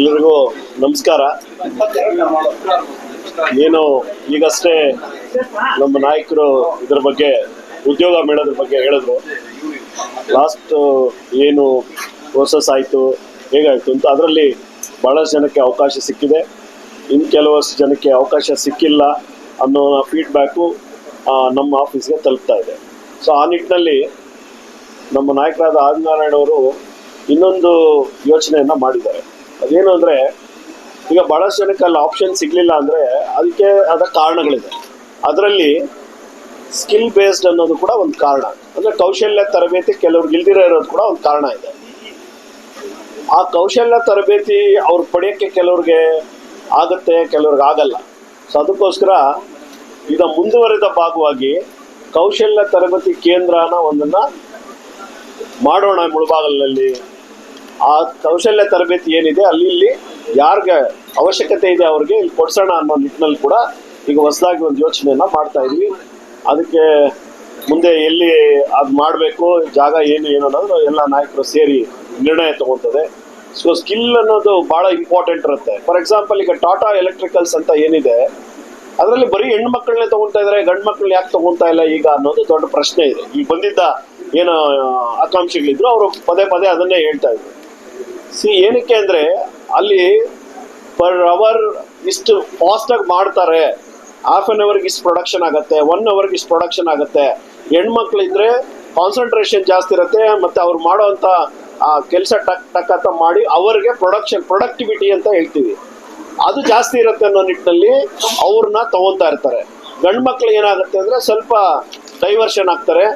ಎಲ್ರಿಗೂ ನಮಸ್ಕಾರ. ಏನು ಈಗಷ್ಟೇ ನಮ್ಮ ನಾಯಕರು ಇದ್ರ ಬಗ್ಗೆ, ಉದ್ಯೋಗ ಮೇಳದ್ರ ಬಗ್ಗೆ ಹೇಳಿದ್ರು. ಲಾಸ್ಟ್ ಏನು ಪ್ರೋಸೆಸ್ ಆಯಿತು, ಹೇಗಾಯಿತು ಅಂತ ಅದರಲ್ಲಿ ಭಾಳಷ್ಟು ಜನಕ್ಕೆ ಅವಕಾಶ ಸಿಕ್ಕಿದೆ. ಇನ್ನು ಕೆಲವಷ್ಟು ಜನಕ್ಕೆ ಅವಕಾಶ ಸಿಕ್ಕಿಲ್ಲ ಅನ್ನೋ ಫೀಡ್ಬ್ಯಾಕು ನಮ್ಮ ಆಫೀಸ್ಗೆ ತಲುಪ್ತಾ ಇದೆ. ಸೊ ಆ ನಿಟ್ಟಿನಲ್ಲಿ ನಮ್ಮ ನಾಯಕರಾದ ಆದಿನಾರಾಯಣ ಅವರು ಇನ್ನೊಂದು ಯೋಚನೆಯನ್ನು ಮಾಡಿದ್ದಾರೆ. ಅದೇನು ಅಂದ್ರೆ, ಈಗ ಬಹಳಷ್ಟು ಜನಕ್ಕೆ ಅಲ್ಲಿ ಆಪ್ಷನ್ ಸಿಗ್ಲಿಲ್ಲ ಅಂದ್ರೆ ಅದಕ್ಕೆ ಆದ ಕಾರಣಗಳಿದೆ. ಅದರಲ್ಲಿ ಸ್ಕಿಲ್ ಬೇಸ್ಡ್ ಅನ್ನೋದು ಕೂಡ ಒಂದು ಕಾರಣ. ಅಂದ್ರೆ ಕೌಶಲ್ಯ ತರಬೇತಿ ಕೆಲವ್ರಿಗೆ ಇಲ್ದಿರ ಇರೋದು ಕೂಡ ಒಂದು ಕಾರಣ ಇದೆ. ಆ ಕೌಶಲ್ಯ ತರಬೇತಿ ಅವ್ರು ಪಡೆಯೋಕ್ಕೆ ಕೆಲವ್ರಿಗೆ ಆಗುತ್ತೆ, ಕೆಲವ್ರಿಗೆ ಆಗಲ್ಲ. ಸೊ ಅದಕ್ಕೋಸ್ಕರ ಈಗ ಮುಂದುವರೆದ ಭಾಗವಾಗಿ ಕೌಶಲ್ಯ ತರಬೇತಿ ಕೇಂದ್ರನ ಒಂದನ್ನ ಮಾಡೋಣ ಮುಳಬಾಗಲಿನಲ್ಲಿ ಆ ಕೌಶಲ್ಯ ತರಬೇತಿ ಏನಿದೆ, ಅಲ್ಲಿ ಇಲ್ಲಿ ಯಾರಿಗೆ ಅವಶ್ಯಕತೆ ಇದೆ ಅವ್ರಿಗೆ ಇಲ್ಲಿ ಕೊಡ್ಸೋಣ ಅನ್ನೋ ನಿಟ್ಟಿನಲ್ಲಿ ಕೂಡ ಈಗ ಹೊಸದಾಗಿ ಒಂದು ಯೋಚನೆಯನ್ನ ಮಾಡ್ತಾ ಇದ್ವಿ. ಅದಕ್ಕೆ ಮುಂದೆ ಎಲ್ಲಿ ಅದು ಮಾಡಬೇಕು, ಜಾಗ ಏನು ಏನು ಅನ್ನೋದು ಎಲ್ಲ ನಾಯಕರು ಸೇರಿ ನಿರ್ಣಯ ತಗೊಳ್ತದೆ ಸೊ ಸ್ಕಿಲ್ ಅನ್ನೋದು ಬಹಳ ಇಂಪಾರ್ಟೆಂಟ್ ಇರುತ್ತೆ. ಫಾರ್ ಎಕ್ಸಾಂಪಲ್ ಈಗ ಟಾಟಾ ಎಲೆಕ್ಟ್ರಿಕಲ್ಸ್ ಅಂತ ಏನಿದೆ, ಅದರಲ್ಲಿ ಬರೀ ಹೆಣ್ಣು ಮಕ್ಕಳನ್ನೇ ತಗೊಂತಾ ಇದಾರೆ ಗಂಡು ಮಕ್ಕಳು ಯಾಕೆ ತಗೊಳ್ತಾ ಇಲ್ಲ ಈಗ ಅನ್ನೋದು ದೊಡ್ಡ ಪ್ರಶ್ನೆ ಇದೆ. ಈಗ ಬಂದಿದ್ದ ಏನು ಆಕಾಂಕ್ಷೆಗಳಿದ್ರು, ಅವರು ಪದೇ ಪದೇ ಅದನ್ನೇ ಹೇಳ್ತಾ ಇದ್ರು. ಸಿ, ಏನಕ್ಕೆ ಅಂದ್ರೆ ಅಲ್ಲಿ ಪರ್ ಅವರ್ ಇಷ್ಟು ಆಗಿ ಮಾಡ್ತಾರೆ. ಹಾಫ್ ಅನ್ ಅವರ್ಗೆ ಇಷ್ಟು ಪ್ರೊಡಕ್ಷನ್ ಆಗುತ್ತೆ, ಒನ್ ಅವರ್ಗೆ ಇಷ್ಟು ಪ್ರೊಡಕ್ಷನ್ ಆಗುತ್ತೆ. ಹೆಣ್ಮಕ್ಳಿದ್ರೆ ಕಾನ್ಸಂಟ್ರೇಷನ್ ಜಾಸ್ತಿ ಇರುತ್ತೆ, ಮತ್ತೆ ಅವ್ರು ಮಾಡೋವಂಥ ಆ, ಕೆಲಸ ಟಕ್ ಟಕ್ ಅಂತ ಮಾಡಿ ಅವರಿಗೆ ಪ್ರೊಡಕ್ಷನ್, ಪ್ರೊಡಕ್ಟಿವಿಟಿ ಅಂತ ಹೇಳ್ತೀವಿ. ಅದು ಜಾಸ್ತಿ ಇರುತ್ತೆ ಅನ್ನೋ ನಿಟ್ಟಿನಲ್ಲಿ ಅವ್ರನ್ನ ತಗೊಂತಾ ಇರ್ತಾರೆ. ಗಂಡು ಮಕ್ಳು ಏನಾಗುತ್ತೆ ಅಂದ್ರೆ ಸ್ವಲ್ಪ ಡೈವರ್ಷನ್ ಆಗ್ತಾರೆ.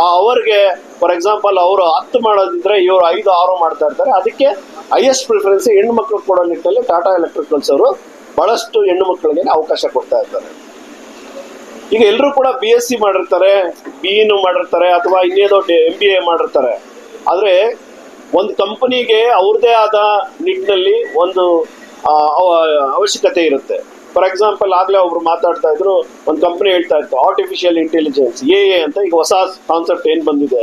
ಆ ಅವ್ರಿಗೆ ಫಾರ್ ಎಕ್ಸಾಂಪಲ್ ಅವರು ಹತ್ತು ಮಾಡೋದಿದ್ರೆ ಇವರು ಐದು, ಆರು ಮಾಡ್ತಾ ಇರ್ತಾರೆ. ಅದಕ್ಕೆ ಹೈಯೆಸ್ಟ್ ಪ್ರಿಫರೆನ್ಸ್ ಹೆಣ್ಣು ಮಕ್ಕಳು ಕೊಡೋ ನಿಟ್ಟಿನಲ್ಲಿ ಟಾಟಾ ಎಲೆಕ್ಟ್ರಿಕಲ್ಸ್ ಅವರು ಬಹಳಷ್ಟು ಹೆಣ್ಣು ಮಕ್ಕಳಿಗೆ ಅವಕಾಶ ಕೊಡ್ತಾ ಇರ್ತಾರೆ ಈಗ ಎಲ್ಲರೂ ಕೂಡ ಬಿ ಎಸ್ ಸಿ ಮಾಡಿರ್ತಾರೆ ಬಿ ಇನು ಮಾಡಿರ್ತಾರೆ, ಅಥವಾ ಇನ್ನೇನೋ ಎಂ ಬಿ ಎ ಮಾಡಿರ್ತಾರೆ. ಆದರೆ ಒಂದು ಕಂಪನಿಗೆ ಅವ್ರದೇ ಆದ ನಿಟ್ಟಿನಲ್ಲಿ ಒಂದು ಅವ- ಅವಶ್ಯಕತೆ ಇರುತ್ತೆ. ಫಾರ್ ಎಕ್ಸಾಂಪಲ್ ಆಗಲೇ ಒಬ್ರು ಮಾತಾಡ್ತಾ ಇದ್ರು, ಒಂದು ಕಂಪ್ನಿ ಹೇಳ್ತಾ ಇತ್ತು ಆರ್ಟಿಫಿಷಿಯಲ್ ಇಂಟೆಲಿಜೆನ್ಸ್ ಎ ಎ ಅಂತ ಈಗ ಹೊಸ ಕಾನ್ಸೆಪ್ಟ್ ಏನು ಬಂದಿದೆ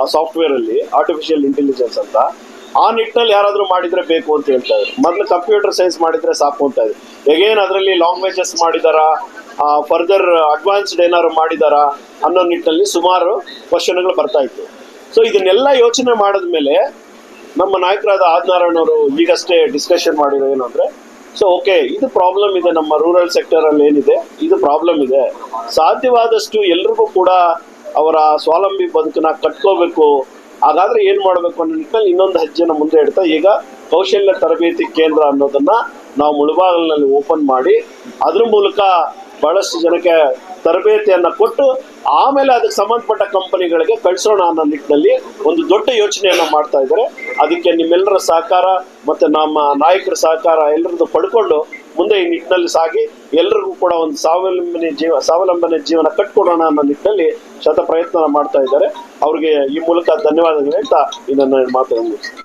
ಆ ಸಾಫ್ಟ್ವೇರ್ ಅಲ್ಲಿ ಆರ್ಟಿಫಿಷಿಯಲ್ ಇಂಟೆಲಿಜೆನ್ಸ್ ಅಂತ, ಆ ನಿಟ್ಟಿನಲ್ಲಿ ಯಾರಾದರೂ ಮಾಡಿದ್ರೆ ಬೇಕು ಅಂತ ಹೇಳ್ತಾ ಇದ್ರು. ಮೊದಲು ಕಂಪ್ಯೂಟರ್ ಸೈನ್ಸ್ ಮಾಡಿದ್ರೆ ಸಾಕು ಅಂತ ಇದ್ರು. ಈಗೇನು ಅದರಲ್ಲಿ ಲಾಂಗ್ವೇಜಸ್ ಮಾಡಿದಾರಾ ಫರ್ದರ್ ಅಡ್ವಾನ್ಸ್ಡ್ ಏನಾದ್ರು ಮಾಡಿದಾರಾ ಅನ್ನೋ ನಿಟ್ಟಿನಲ್ಲಿ ಸುಮಾರು ಕ್ವಶನ್ಗಳು ಬರ್ತಾ ಇತ್ತು. ಸೊ ಇದನ್ನೆಲ್ಲ ಯೋಚನೆ ಮಾಡಿದ್ಮೇಲೆ ನಮ್ಮ ನಾಯಕರಾದ ಆದ್ನಾರಾಯಣ ಅವರು ಈಗಷ್ಟೇ ಡಿಸ್ಕಷನ್ ಮಾಡಿರೋ ಏನು ಸೊ ಓಕೆ ಇದು ಪ್ರಾಬ್ಲಮ್ ಇದೆ. ನಮ್ಮ ರೂರಲ್ ಸೆಕ್ಟರ್ ಅಲ್ಲಿ ಏನಿದೆ, ಇದು ಪ್ರಾಬ್ಲಮ್ ಇದೆ. ಸಾಧ್ಯವಾದಷ್ಟು ಎಲ್ರಿಗೂ ಕೂಡ ಅವರ ಸ್ವಾವಲಂಬಿ ಬದುಕನ್ನ ಕಟ್ಕೋಬೇಕು. ಹಾಗಾದ್ರೆ ಏನ್ ಮಾಡ್ಬೇಕು ಅನ್ನೋ ನಿಟ್ಟಿನಲ್ಲಿ ಇನ್ನೊಂದು ಹೆಜ್ಜೆನ ಮುಂದೆ ಇಡ್ತಾ, ಈಗ ಕೌಶಲ್ಯ ತರಬೇತಿ ಕೇಂದ್ರ ಅನ್ನೋದನ್ನ ನಾವು ಮುಳುಬಾಗಲಿನಲ್ಲಿ ಓಪನ್ ಮಾಡಿ, ಅದ್ರ ಮೂಲಕ ಬಹಳಷ್ಟು ಜನಕ್ಕೆ ತರಬೇತಿಯನ್ನ ಕೊಟ್ಟು ಆಮೇಲೆ ಅದಕ್ಕೆ ಸಂಬಂಧಪಟ್ಟ ಕಂಪನಿಗಳಿಗೆ ಕಳಿಸೋಣ ಅನ್ನೋ ನಿಟ್ಟಿನಲ್ಲಿ ಒಂದು ದೊಡ್ಡ ಯೋಚನೆಯನ್ನು ಮಾಡ್ತಾ ಇದ್ದಾರೆ. ಅದಕ್ಕೆ ನಿಮ್ಮೆಲ್ಲರ ಸಹಕಾರ ಮತ್ತೆ ನಮ್ಮ ನಾಯಕರ ಸಹಕಾರ ಎಲ್ಲರದ್ದು ಪಡ್ಕೊಂಡು ಮುಂದೆ ಈ ನಿಟ್ಟಿನಲ್ಲಿ ಸಾಗಿ ಎಲ್ಲರಿಗೂ ಕೂಡ ಒಂದು ಸ್ವಾವಲಂಬನೆ ಜೀವ, ಸ್ವಾವಲಂಬನೆ ಜೀವನ ಕಟ್ಕೊಡೋಣ ಅನ್ನೋ ನಿಟ್ಟಿನಲ್ಲಿ ಶತ ಪ್ರಯತ್ನ ಮಾಡ್ತಾ ಇದ್ದಾರೆ. ಅವ್ರಿಗೆ ಈ ಮೂಲಕ ಧನ್ಯವಾದಗಳು ಹೇಳ್ತಾ ಇದನ್ನು ಮುಗಿಸ್ತೀನಿ.